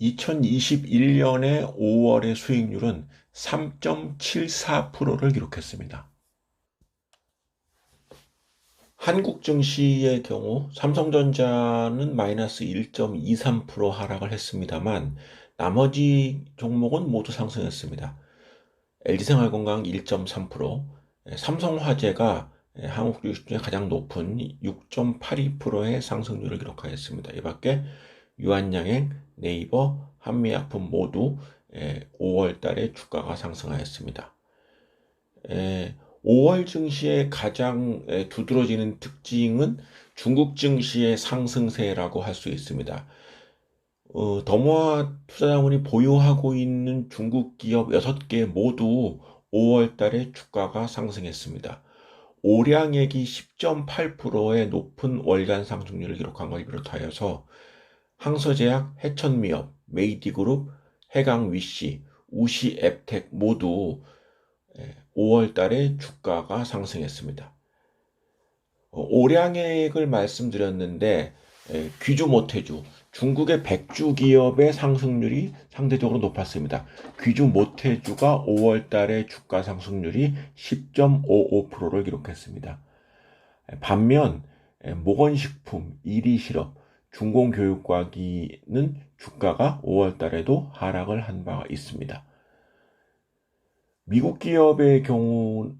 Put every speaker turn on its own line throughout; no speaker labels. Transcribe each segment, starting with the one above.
2021년의 5월의 수익률은 3.74%를 기록했습니다. 한국 증시의 경우 삼성전자는 마이너스 1.23% 하락을 했습니다만 나머지 종목은 모두 상승했습니다. LG생활건강 1.3%, 삼성화재가 한국 주식 중에 가장 높은 6.82%의 상승률을 기록하였습니다. 이 밖에 유한양행, 네이버, 한미약품 모두 5월 달에 주가가 상승하였습니다. 5월 증시의 가장 두드러지는 특징은 중국 증시의 상승세라고 할 수 있습니다. 어, 더모아 투자자문이 보유하고 있는 중국 기업 6개 모두 5월 달에 주가가 상승했습니다. 오량액이 10.8%의 높은 월간 상승률을 기록한 걸 비롯하여서 항서제약, 해천미업, 메이디그룹, 해강위시, 우시앱텍 모두 5월 달에 주가가 상승했습니다. 어, 오량액을 말씀드렸는데 귀주 모태주 중국의 백주 기업의 상승률이 상대적으로 높았습니다. 귀주 모태주가 5월 달에 주가 상승률이 10.55%를 기록했습니다. 반면 모건식품, 이리실업, 중공교육과기는 주가가 5월 달에도 하락을 한 바가 있습니다. 미국 기업의 경우는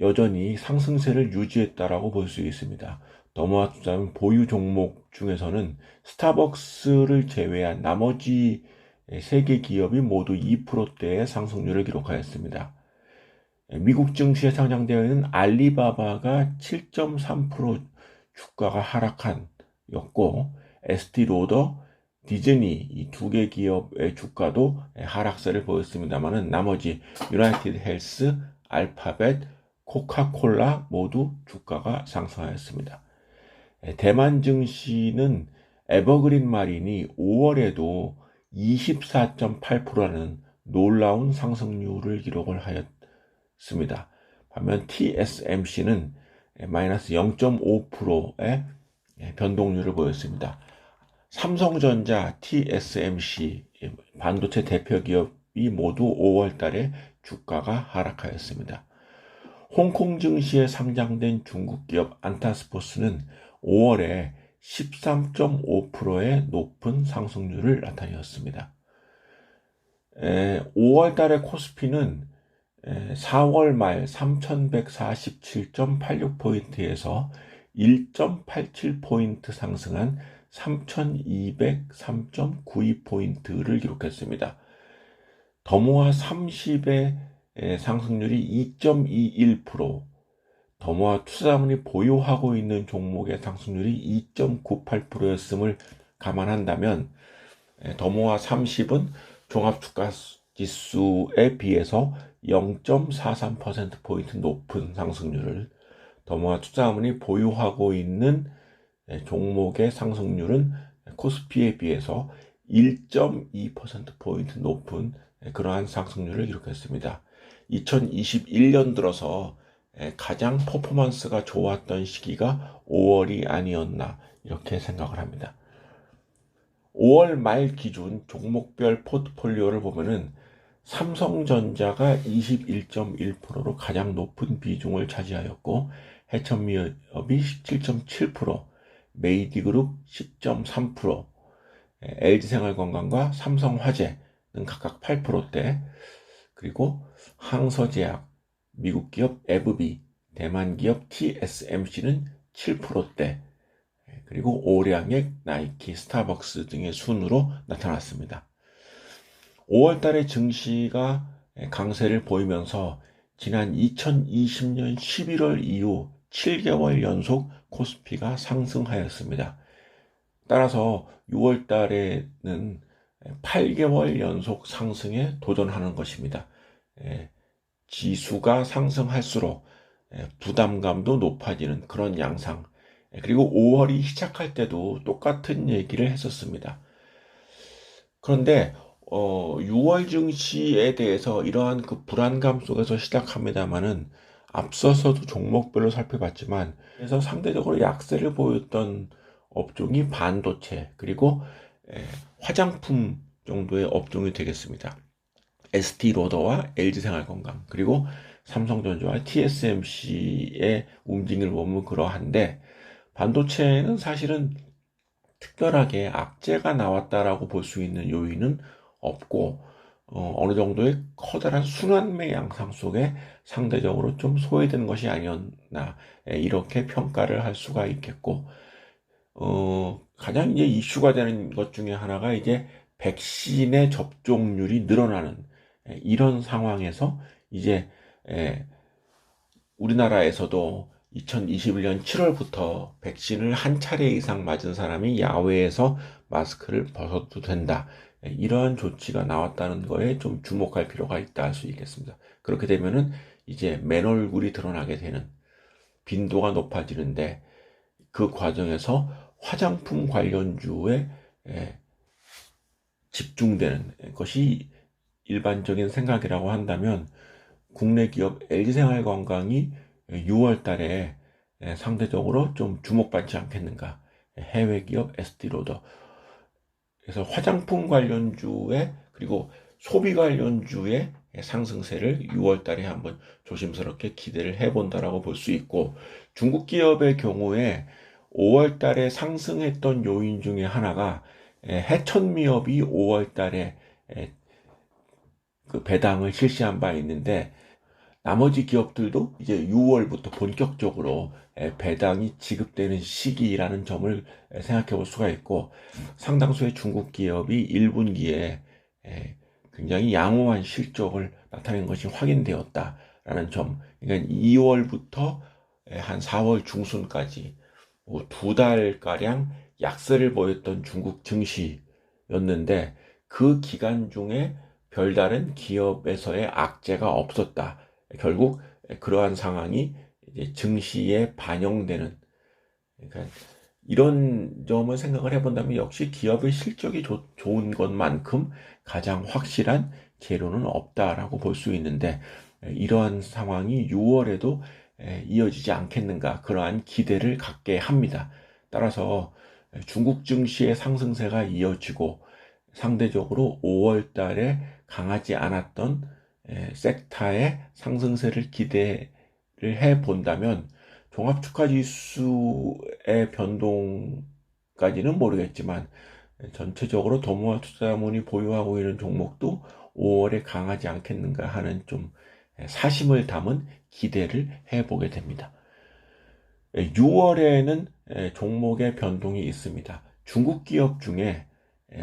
여전히 상승세를 유지했다라고 볼 수 있습니다. 더모아 투자는 보유 종목 중에서는 스타벅스를 제외한 나머지 세계 기업이 모두 2%대의 상승률을 기록하였습니다. 미국 증시에 상장되어 있는 알리바바가 7.3% 주가가 하락한 였고 에스티 로더, 디즈니 이 두 개 기업의 주가도 하락세를 보였습니다만은 나머지 유나이티드 헬스, 알파벳, 코카콜라 모두 주가가 상승하였습니다. 대만 증시는 에버그린 마린이 5월에도 24.8%라는 놀라운 상승률을 기록을 하였습니다. 반면 TSMC는 마이너스 0.5%의 변동률을 보였습니다. 삼성전자, TSMC 반도체 대표 기업이 모두 5월 달에 주가가 하락하였습니다. 홍콩 증시에 상장된 중국 기업 안타스포스는 5월에 13.5%의 높은 상승률을 나타내었습니다. 5월 달에 코스피는 4월 말 3147.86포인트에서 1.87포인트 상승한 3203.92포인트를 기록했습니다. 더모아 30의 상승률이 2.21%, 더모아 투자자문이 보유하고 있는 종목의 상승률이 2.98%였음을 감안한다면 더모아 30은 종합주가지수에 비해서 0.43%포인트 높은 상승률을 더모아 투자자문이 보유하고 있는 종목의 상승률은 코스피에 비해서 1.2%포인트 높은 그러한 상승률을 기록했습니다. 2021년 들어서 가장 퍼포먼스가 좋았던 시기가 5월이 아니었나 이렇게 생각을 합니다. 5월 말 기준 종목별 포트폴리오를 보면은 삼성전자가 21.1%로 가장 높은 비중을 차지하였고 해천미업이 17.7%, 메이디그룹 10.3%, LG생활건강과 삼성화재는 각각 8%대, 그리고 항서제약, 미국 기업 에브비, 대만 기업 TSMC는 7%대, 그리고 오량액, 나이키, 스타벅스 등의 순으로 나타났습니다. 5월 달에 증시가 강세를 보이면서 지난 2020년 11월 이후 7개월 연속 코스피가 상승하였습니다. 따라서 6월 달에는 8개월 연속 상승에 도전하는 것입니다. 지수가 상승할수록 부담감도 높아지는 그런 양상. 그리고 5월이 시작할 때도 똑같은 얘기를 했었습니다. 그런데 어, 6월 증시에 대해서 이러한 그 불안감 속에서 시작합니다만은 앞서서도 종목별로 살펴봤지만 그래서 상대적으로 약세를 보였던 업종이 반도체 그리고 에, 화장품 정도의 업종이 되겠습니다. ST 로더와 LG 생활건강 그리고 삼성전자와 TSMC의 움직임을 보면 그러한데 반도체는 사실은 특별하게 악재가 나왔다라고 볼 수 있는 요인은 없고 어, 느 정도의 커다란 순환매 양상 속에 상대적으로 좀 소외된 것이 아니었나 예, 이렇게 평가를 할 수가 있겠고 어, 가장 이제 이슈가 되는 것 중에 하나가 이제 백신의 접종률이 늘어나는 예, 이런 상황에서 이제 예, 우리나라에서도 2021년 7월부터 백신을 한 차례 이상 맞은 사람이 야외에서 마스크를 벗어도 된다. 예, 이러한 조치가 나왔다는 거에 좀 주목할 필요가 있다 할 수 있겠습니다. 그렇게 되면은 이제 맨 얼굴이 드러나게 되는 빈도가 높아지는데 그 과정에서 화장품 관련주에 예, 집중되는 것이 일반적인 생각이라고 한다면 국내 기업 LG생활건강이 6월 달에 상대적으로 좀 주목받지 않겠는가. 해외 기업 ST로더. 그래서 화장품 관련주에 그리고 소비 관련주의 상승세를 6월 달에 한번 조심스럽게 기대를 해본다라고 볼 수 있고 중국 기업의 경우에 5월 달에 상승했던 요인 중에 하나가 해천미업이 5월 달에 그 배당을 실시한 바 있는데 나머지 기업들도 이제 6월부터 본격적으로 배당이 지급되는 시기라는 점을 생각해 볼 수가 있고 상당수의 중국 기업이 1분기에 굉장히 양호한 실적을 나타낸 것이 확인되었다라는 점. 그러니까 2월부터 한 4월 중순까지 뭐두 달가량 약세를 보였던 중국 증시였는데 그 기간 중에 별다른 기업에서의 악재가 없었다. 결국 그러한 상황이 증시에 반영되는 그러니까 이런 점을 생각을 해본다면 역시 기업의 실적이 조, 좋은 것만큼 가장 확실한 재료는 없다라고 볼 수 있는데 이러한 상황이 6월에도 이어지지 않겠는가 그러한 기대를 갖게 합니다. 따라서 중국 증시의 상승세가 이어지고 상대적으로 5월 달에 강하지 않았던 섹타의 상승세를 기대를 해 본다면 종합 주가 지수의 변동까지는 모르겠지만 전체적으로 도모와 투자자문이 보유하고 있는 종목도 5월에 강하지 않겠는가 하는 좀 사심을 담은 기대를 해보게 됩니다. 6월에는 종목의 변동이 있습니다. 중국 기업 중에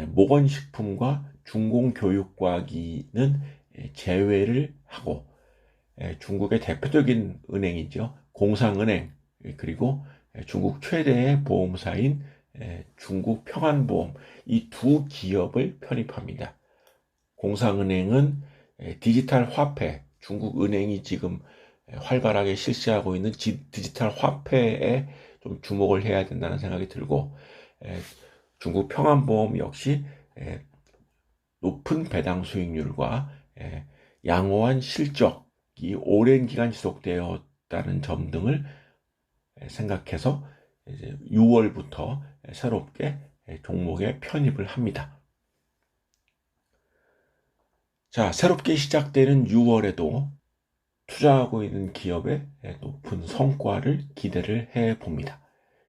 모건식품과 중공교육과기는 제외를 하고 중국의 대표적인 은행이죠. 공상은행 그리고 중국 최대의 보험사인 중국 평안보험 이 두 기업을 편입합니다. 공상은행은 디지털 화폐 중국 은행이 지금 활발하게 실시하고 있는 디지털 화폐에 좀 주목을 해야 된다는 생각이 들고 중국 평안보험 역시 높은 배당 수익률과 양호한 실적이 오랜 기간 지속되었다는 점 등을 생각해서 이제 6월부터 새롭게 종목에 편입을 합니다. 자, 새롭게 시작되는 6월에도 투자하고 있는 기업의 높은 성과를 기대를 해 봅니다.